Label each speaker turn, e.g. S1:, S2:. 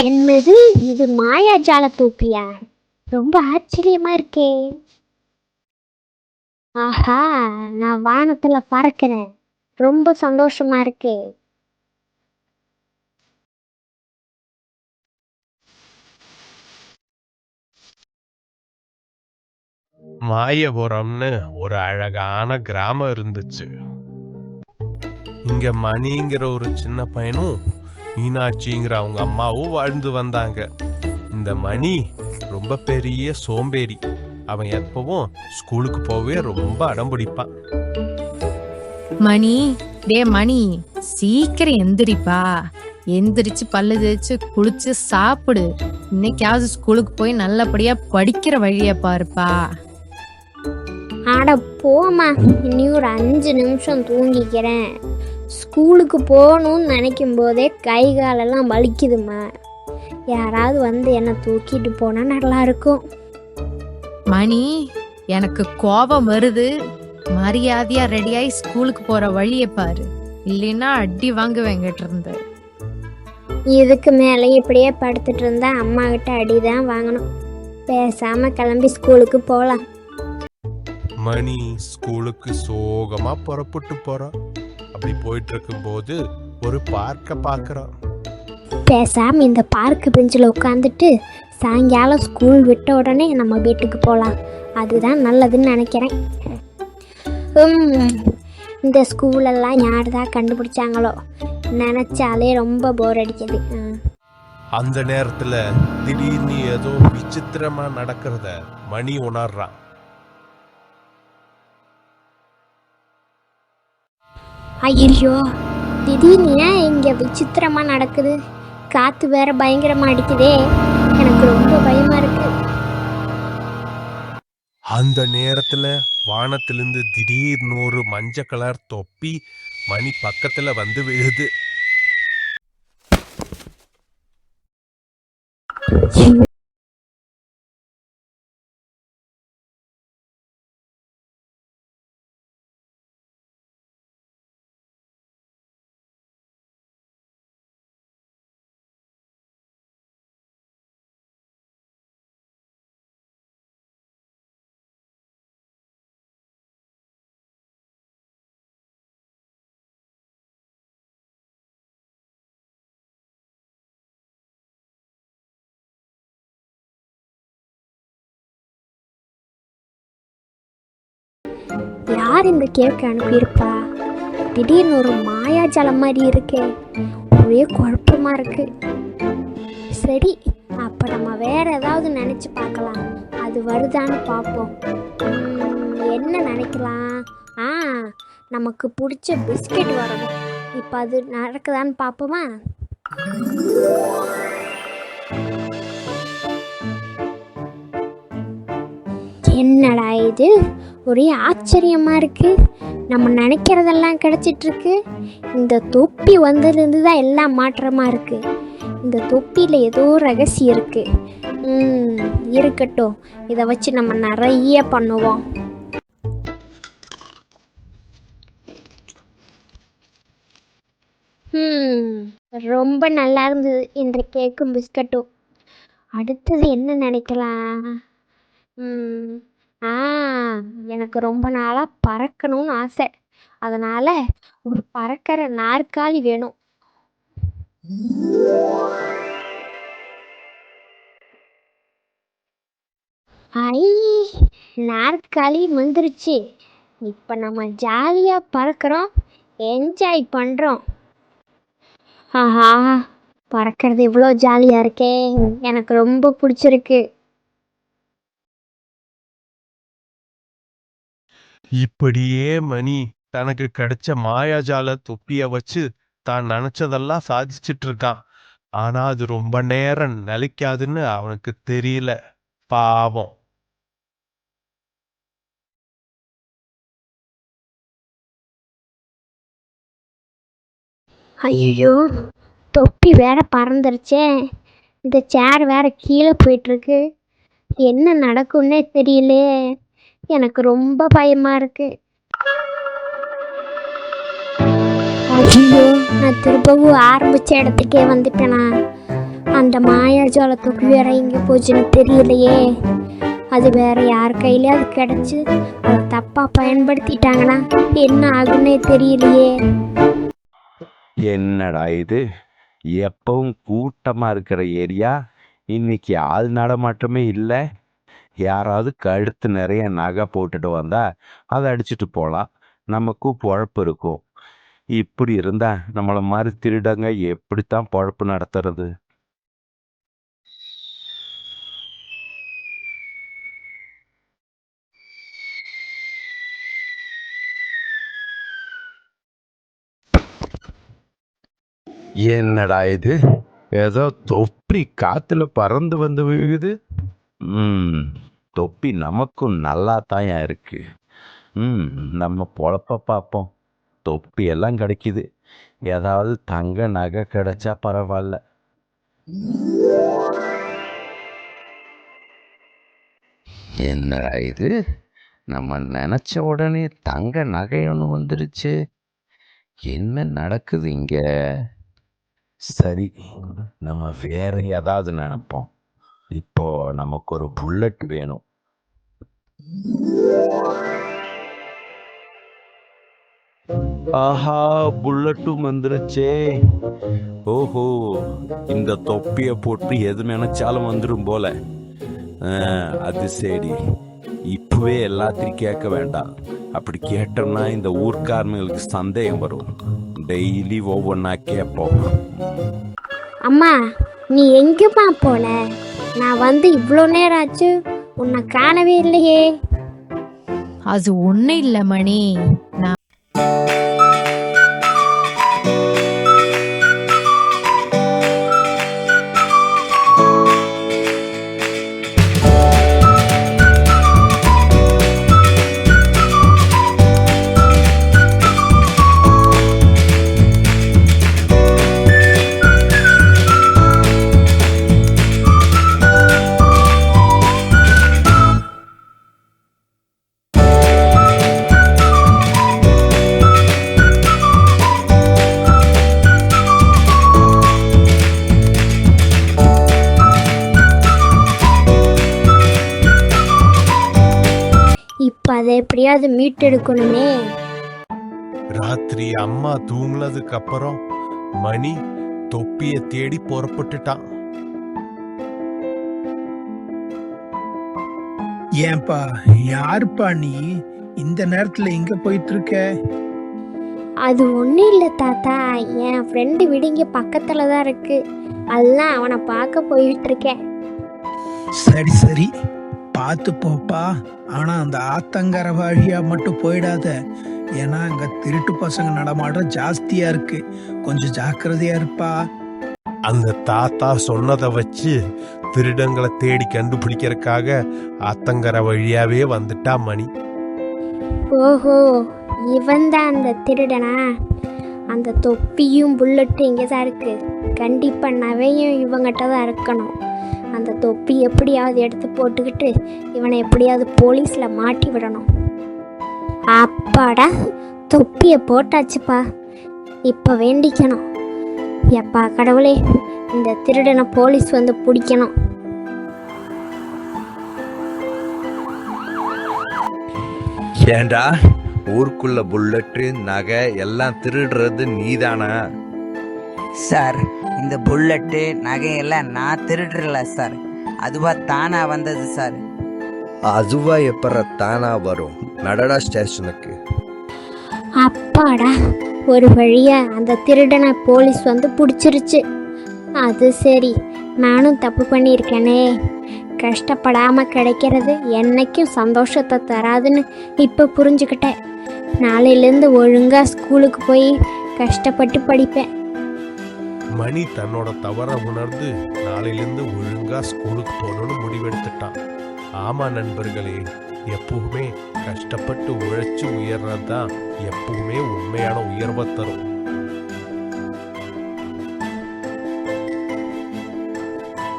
S1: என்னது இது மாயாஜால தூப்பியா ரொம்ப ஆச்சரியமா இருக்கே. ஆஹா நான் வானத்துல பறக்கிறேன். ரொம்ப சந்தோஷமா இருக்கே.
S2: மாயபுரம்னு ஒரு அழகான கிராமம் இருந்துச்சு. இங்க மணிங்கிற ஒரு சின்ன பையனும் மீனாட்சிங்கிற அவங்க அம்மாவும் வாழ்ந்து வந்தாங்க. இந்த மணி ரொம்ப பெரிய சோம்பேறி. அவன் எப்பவும் ஸ்கூலுக்கு போவே ரொம்ப அடம் பிடிப்பான்.
S3: மணி டே மணி சீக்கிரம் எந்திரிப்பா. எந்திரிச்சு பல்லு தேய்ச்சு குளிச்சு சாப்பிடு. இன்னைக்காவது ஸ்கூலுக்கு போய் நல்லபடியா படிக்கிற வழிய பாருப்பா.
S1: அட போம்மா. இனி ஒரு அஞ்சு நிமிஷம் தூங்கிக்கிறேன். ஸ்கூலுக்கு போகணும்னு நினைக்கும் போதே கை காலெல்லாம் வலிக்குதும்மா. யாராவது வந்து என்னை தூக்கிட்டு போனால் நல்லா இருக்கும்
S3: மணி எனக்கு கோபம் வருது. மரியாதையா ரெடியாகி ஸ்கூலுக்கு போற வழிய பாரு. இல்லைன்னா அடி வாங்குவேங்கிட்ட இருந்து
S1: இதுக்கு மேலே இப்படியே படுத்துட்டு இருந்தா அம்மா கிட்ட அடி தான் வாங்கணும். பேசாம கிளம்பி ஸ்கூலுக்கு போகலாம்
S2: மணி ஸ்கூலுக்கு சோகமா புறப்பட்டு போறான் அப்படி போயிட்டு இருக்கும்போது ஒரு பார்க்க பார்க்கறான்
S1: பேசாம இந்த பார்க் பெஞ்சில் உட்காந்துட்டு சாயங்காலம் ஸ்கூல் விட்ட உடனே நம்ம வீட்டுக்கு போகலாம். அதுதான் நல்லதுன்னு நினைக்கிறேன். இந்த ஸ்கூலெல்லாம் யார் தான் கண்டுபிடிச்சாங்களோ? நினச்சாலே ரொம்ப போர் அடிக்குது.
S2: அந்த நேரத்துல திடீர்னு ஏதோ விசித்திரமா நடக்கிறத மணி உணர்றான்.
S1: ஐயோ திடீர்னு ஏன் இங்கே விசித்திரமாக நடக்குது. காற்று வேற பயங்கரமாக அடிக்குதே. எனக்கு ரொம்ப பயமாக இருக்கு.
S2: அந்த நேரத்துல வானத்திலிருந்து திடீர்னு ஒரு மஞ்ச கலர் தொப்பி மணி பக்கத்துல வந்து விழுது.
S1: யார் இந்த கேக்கு அனுப்பியிருப்பா? திடீர்னு ஒரு மாயாஜாலம் மாதிரி இருக்கே. ஒரே குழப்பமாக இருக்கு. சரி அப்போ நம்ம வேற ஏதாவது நினச்சி பார்க்கலாம். அது வருதான்னு பார்ப்போம். என்ன நினைக்கலாம்? ஆ நமக்கு பிடிச்ச பிஸ்கெட் வரணும். இப்போ அது நடக்குதான்னு பார்ப்போமா? என்னடா இது? ஒரே ஆச்சரியமாக இருக்குது நம்ம நினைக்கிறதெல்லாம் கிடச்சிட்ருக்கு. இந்த தொப்பி வந்ததுலேருந்து தான் எல்லாம் மாற்றமாக இருக்குது இந்த தொப்பியில் ஏதோ ரகசியம் இருக்குது ம் இருக்கட்டும். இதை வச்சு நம்ம நிறைய பண்ணுவோம். ம் ரொம்ப நல்லா இருந்தது. இந்த கேக்கும் பிஸ்கட்டும். அடுத்தது என்ன நினைக்கலாம்? ம். ஆ எனக்கு ரொம்ப நாளாக பறக்கணும்னு ஆசை. அதனால ஒரு பறக்கிற நாற்காலி வேணும். ஐ நாற்காலி வந்துருச்சு இப்போ நம்ம ஜாலியாக பறக்கிறோம். என்ஜாய் பண்ணுறோம் ஆஹா பறக்கிறது இவ்வளோ ஜாலியாக இருக்கே. எனக்கு ரொம்ப பிடிச்சிருக்கு.
S2: இப்படியே மணி தனக்கு கிடைச்ச மாயாஜால தொப்பிய வச்சு தான் நினைச்சதெல்லாம் சாதிச்சிட்டு இருக்கான் ஆனா அது ரொம்ப நேரம் நிலைக்காதுன்னு அவனுக்கு தெரியல. பாவம்.
S1: ஐயோ தொப்பி வேற பறந்துருச்சே. இந்த சேர் வேற கீழே போயிட்டுருக்கு என்ன நடக்கும்னே தெரியலையே. எனக்கு ரொம்ப பயமா இருக்கு. ஐயோ. நான் திரும்பவும் ஆரம்பிச்ச இடத்துக்கே வந்துட்டேனா. அந்த மாயாஜால தொப்பி வேற எங்கே போச்சுன்னு தெரியலையே. அது வேற யார் கையில அது கிடைச்சு அதை தப்பா பயன்படுத்திட்டாங்கன்னா என்ன ஆகுன்னே தெரியலையே.
S4: என்னடா இது? எப்பவும் கூட்டமா இருக்கிற ஏரியா? இன்னைக்கு ஆள் நடமாட்டமே இல்லை. யாராவது கழுத்து நிறைய நகை போட்டுட்டு வந்தா அதை அடிச்சுட்டு போகலாம் நமக்கும் பொழப்பு இருக்கும். இப்படி இருந்தா நம்மளை மாதிரி திருடங்க எப்படித்தான் பொழப்பு நடத்துறது? என்னடா இது? ஏதோ தொப்பி காத்துல பறந்து வந்து விழுகுது. ம். தொப்பி நமக்கும் நல்லா தாயா இருக்கு. ம் நம்ம பொழப்ப பார்ப்போம் தொப்பி எல்லாம் கிடைக்குது. ஏதாவது தங்க நகை கிடைச்சா பரவாயில்ல என்னடா இது? நம்ம நினச்ச உடனே தங்க நகை ஒன்று வந்துருச்சு. என்ன நடக்குது இங்க? சரி நம்ம வேற ஏதாவது நினைப்போம். இப்போ நமக்கு ஒரு புல்லட் வேணும். ஆஹா புல்லட்டும் வந்துருச்சே. ஓஹோ இந்த தொப்பிய போட்டு எது நினைச்சாலும் வந்துடும் போல. ஆ, அது சரி. இப்பவே எல்லாத்தையும் கேட்க வேண்டாம். அப்படி கேட்டோம்னா இந்த ஊர்க்காரங்களுக்கு சந்தேகம் வரும். டெய்லி ஒவ்வொன்றா கேட்போம்.
S1: அம்மா நீ எங்கேம்மா போன? நான் வந்து இவ்வளோ நேரம் ஆச்சு உன்னை காணவே இல்லையே.
S3: அது ஒண்ணும் இல்ல மணி. நான்
S1: எப்படியாவது மீட்டெடுக்கணுமே.
S2: ராத்திரி அம்மா தூங்குனதுக்கு அப்புறம் மணி தொப்பிய தேடி புறப்பட்டுட்டான்.
S5: ஏன்பா யாருப்பா நீ? இந்த நேரத்துல எங்க போயிட்டு இருக்க
S1: அது ஒன்றும் இல்லை தாத்தா. என் ஃப்ரெண்டு வீடு இங்கே பக்கத்தில் தான் இருக்கு. அதுதான் அவனை பார்க்க போயிட்டு இருக்கேன்
S5: சரி சரி. பார்த்து போப்பா. ஆனா அந்த ஆத்தங்கர வழியா மட்டும் போயிடாத. ஏன்னா அங்க திருட்டு பசங்க நடமாட்டம் ஜாஸ்தியா இருக்கு. கொஞ்சம் ஜாக்கிரதையா இருப்பா.
S2: அந்த தாத்தா சொன்னதை வச்சு திருடங்களை தேடி கண்டுபிடிக்கிறதுக்காக ஆத்தங்கர வழியாவே வந்துட்டா மணி.
S1: ஓஹோ இவன் தான் அந்த திருடனா? அந்த தொப்பியும் புல்லட்டும் இங்கே தான் இருக்கு. கண்டிப்பாக நவையும் இவங்கிட்ட தான் இருக்கணும். அந்த தொப்பி எப்படியாவது எடுத்து போட்டுக்கிட்டு இவனை எப்படியாவது போலீஸில் மாட்டி விடணும். அப்பாடா தொப்பியை போட்டாச்சுப்பா. இப்போ வேண்டிக்கணும். எப்பா கடவுளே இந்த திருடனை போலீஸ் வந்து பிடிக்கணும்.
S6: ஏண்டா ஊருக்குள்ள புல்லட்டு நகை எல்லாம் திருடுறது நீதானா?
S7: சார் இந்த புல்லட்டு நகையெல்லாம் நான் திருடுறல சார் அதுவா தானா வந்தது சார்
S6: அதுவா எப்பற தானா வரும்? நடடா ஸ்டேஷனுக்கு.
S1: அப்பாடா ஒரு வழியா அந்த திருடனை போலீஸ் வந்து பிடிச்சிருச்சு. அது சரி நானும் தப்பு பண்ணியிருக்கேனே. கஷ்டப்படாம கிடைக்கிறது என்னைக்கும் சந்தோஷத்தை தராதுன்னு இப்போ புரிஞ்சுக்கிட்டேன். நாளையிலேருந்து ஒழுங்கா ஸ்கூலுக்கு போய் கஷ்டப்பட்டு படிப்பேன்.
S2: மணி தன்னோட தவற உணர்ந்து நாளையிலிருந்து ஒழுங்கா ஸ்கூலுக்கு போகணும்னு முடிவெடுத்துட்டான். ஆமா நண்பர்களே எப்பவுமே கஷ்டப்பட்டு உழைச்சி உயர்றது தான் எப்பவுமே உண்மையான உயர்வை தரும்.